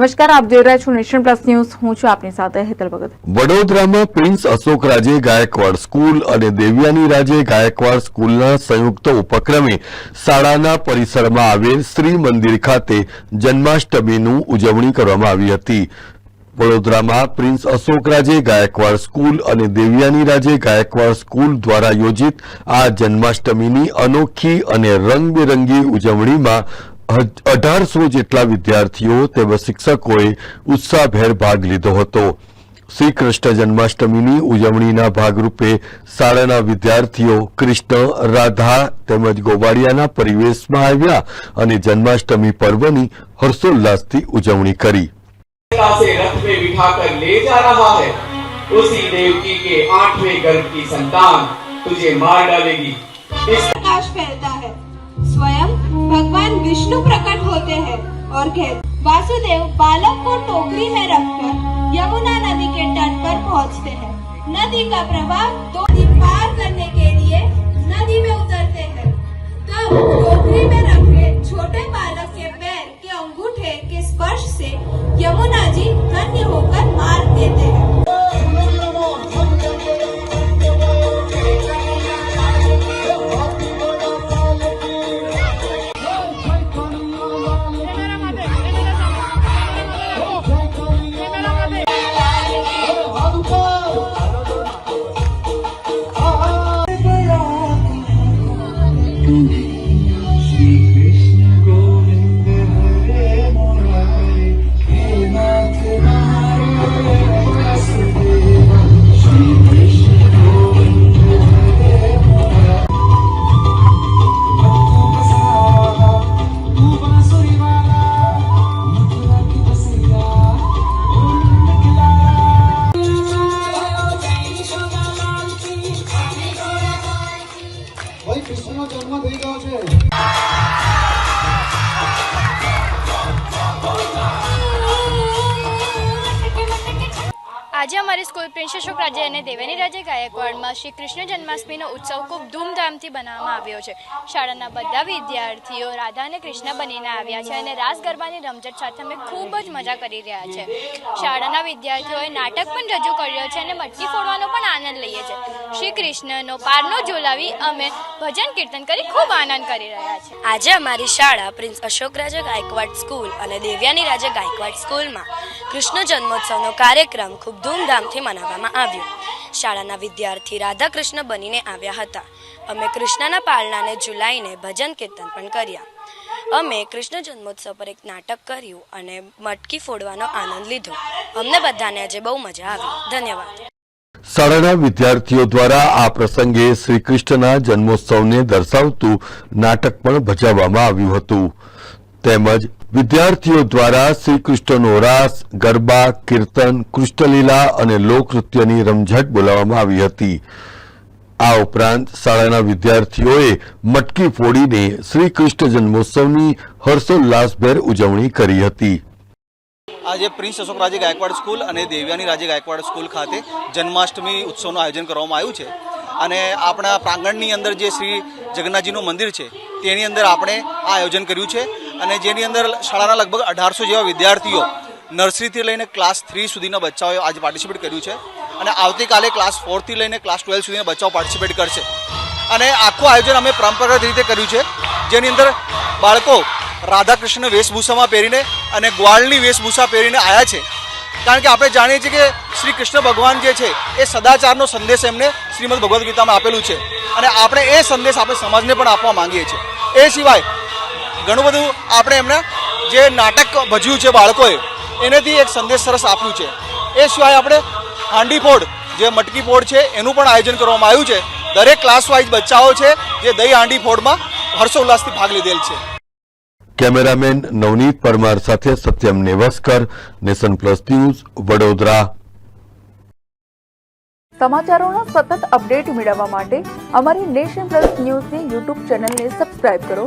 નમસ્કાર, આપ જોઈ રહ્યા છો નેશન પ્લસ ન્યૂઝ. હું છું આપની સાથે હેતલ ભગત. વડોદરામાં પ્રિન્સ અશોક રાજે ગાયકવાડ સ્કૂલ અને દેવ્યાની રાજે ગાયકવાડ સ્કૂલના સંયુક્ત ઉપક્રમે શાળાના પરિસરમાં આવેલ શ્રી મંદિર ખાતે જન્માષ્ટમીનું ઉજવણી કરવામાં આવી હતી. વડોદરામાં પ્રિન્સ અશોક રાજે ગાયકવાડ સ્કૂલ અને દેવ્યાની રાજે ગાયકવાડ સ્કૂલ દ્વારા યોજિત આ જન્માષ્ટમીની અનોખી અને રંગબેરંગી ઉજવણીમાં અઢારસો જેટલા વિદ્યાર્થીઓ તેમજ શિક્ષકોએ ઉત્સાહભેર ભાગ લીધો હતો શ્રી કૃષ્ણ જન્માષ્ટમીની ઉજવણીના ભાગરૂપે શાળાના વિદ્યાર્થીઓ કૃષ્ણ રાધા તેમજ ગોવાળિયાના પરિવેશમાં આવ્યા અને જન્માષ્ટમી પર્વની હર્ષોલ્લાસથી ઉજવણી કરી से रथ में बिठाकर ले जा रहा है उसी देवकी के आठवें गर्भ की संतान तुझे मार डालेगी इस प्रकाश फैलता है स्वयं भगवान विष्णु प्रकट होते हैं और कहते वासुदेव बालक को टोकरी में रखकर यमुना नदी के तट पर पहुंचते हैं नदी का प्रवाह दो આજે અમારી સ્કૂલ પ્રિન્સ અશોક રાજે અને દેવેની રાજે ગાયકવાડમાં શ્રી કૃષ્ણ જન્માષ્ટમીનો ઉત્સવ ખૂબ ધૂમધામથી બનાવવામાં આવ્યો છે. શાળાના બધા વિદ્યાર્થીઓ રાધા અને કૃષ્ણ બનીને આવ્યા છે અને રાસ ગરબાની રમઝટ સાથે અમે ખૂબ જ મજા કરી રહ્યા છે. શાળાના વિદ્યાર્થીઓએ નાટક પણ રજૂ કર્યો છે અને મટકી ફોડવાનો પણ આનંદ લઈએ છે. શ્રી કૃષ્ણનો પારનો ઝોલાવી અમે ભજન કીર્તન કરી ખૂબ આનંદ કરી રહ્યા છે. આજે અમારી શાળા પ્રિન્સ અશોક રાજા ગાયકવાડ સ્કૂલ અને દેવ્યાની રાજા ગાયકવાડ સ્કૂલમાં કૃષ્ણ જન્મોત્સવનો કાર્યક્રમ ખૂબ ધૂમધામથી મનાવવામાં આવ્યું. શાળાના વિદ્યાર્થી રાધાકૃષ્ણ બનીને આવ્યા હતા. અમે કૃષ્ણના પાલનાને ઝુલાઈને ભજન કીર્તન પણ કર્યા. અમે કૃષ્ણ જન્મોત્સવ પર એક નાટક કર્યું અને મટકી ફોડવાનો આનંદ લીધો. અમને બધાને આજે બહુ મજા આવી. ધન્યવાદ. શાળાના વિદ્યાર્થીઓ દ્વારા આ પ્રસંગે શ્રી કૃષ્ણના જન્મોત્સવને દર્શાવતું નાટક પણ ભજવવામાં આવ્યું હતું. તેમજ વિદ્યાર્થીઓ દ્વારા શ્રી કૃષ્ણનો રાસ, ગરબા, કીર્તન, કૃષ્ણલીલા અને લોકનૃત્યની રમઝટ બોલાવવામાં આવી હતી. આ ઉપરાંત શાળાના વિદ્યાર્થીઓએ મટકી ફોડીને શ્રી કૃષ્ણ જન્મોત્સવની હર્ષોલ્લાસભેર ઉજવણી કરી હતી. આજે પ્રિન્સ અશોક રાજે ગાયકવાડ સ્કૂલ અને દેવ્યાની રાજે ગાયકવાડ સ્કૂલ ખાતે જન્માષ્ટમી ઉત્સવનું આયોજન કરવામાં આવ્યું છે. અને આપણા પ્રાંગણની અંદર જે શ્રી જગન્નાથજીનું મંદિર છે, તેની અંદર આપણે આ આયોજન કર્યું છે. અને જેની અંદર શાળાના લગભગ અઢારસો જેવા વિદ્યાર્થીઓ નર્સરીથી લઈને ક્લાસ થ્રી સુધીના બચ્ચાઓએ આજે પાર્ટિસિપેટ કર્યું છે. અને આવતીકાલે ક્લાસ ફોરથી લઈને ક્લાસ ટ્વેલ્વ સુધીના બચ્ચાઓ પાર્ટિસિપેટ કરશે. અને આખું આયોજન અમે પરંપરાગત રીતે કર્યું છે. જેની અંદર બાળકો રાધાકૃષ્ણ વેશભૂષામાં પહેરીને અને ગ્વાળની વેશભૂષા પહેરીને આવ્યા છે. કારણ કે આપણે જાણીએ છીએ કે શ્રી કૃષ્ણ ભગવાન જે છે, એ સદાચારનો સંદેશ એમને શ્રીમદ ભગવદ્ ગીતામાં આપેલું છે. અને આપણે એ સંદેશ આપણે સમાજને પણ આપવા માંગીએ છીએ. એ સિવાય ઘણું બધું આપણે એમને જે નાટક ભજ્યું છે બાળકોએ એનેથી એક સંદેશ સરસ આપ્યું છે. એ સિવાય આપણે હાંડી ફોડ જે મટકી ફોડ છે એનું પણ આયોજન કરવામાં આવ્યું છે. દરેક ક્લાસ વાઇઝ બચ્ચાઓ છે જે દહીં હાંડી ફોડમાં હર્ષોલ્લાસથી ભાગ લીધેલ છે. કેમેરામેન નવનીત પરમાર સાથે Satyam Nevaskar nation plus news Vadodara. સમાચારોના સતત અપડેટ મેળવવા માટે અમારી નેશન પ્લસ ન્યૂઝની યુટ્યુબ ચેનલને સબસ્ક્રાઇબ કરો.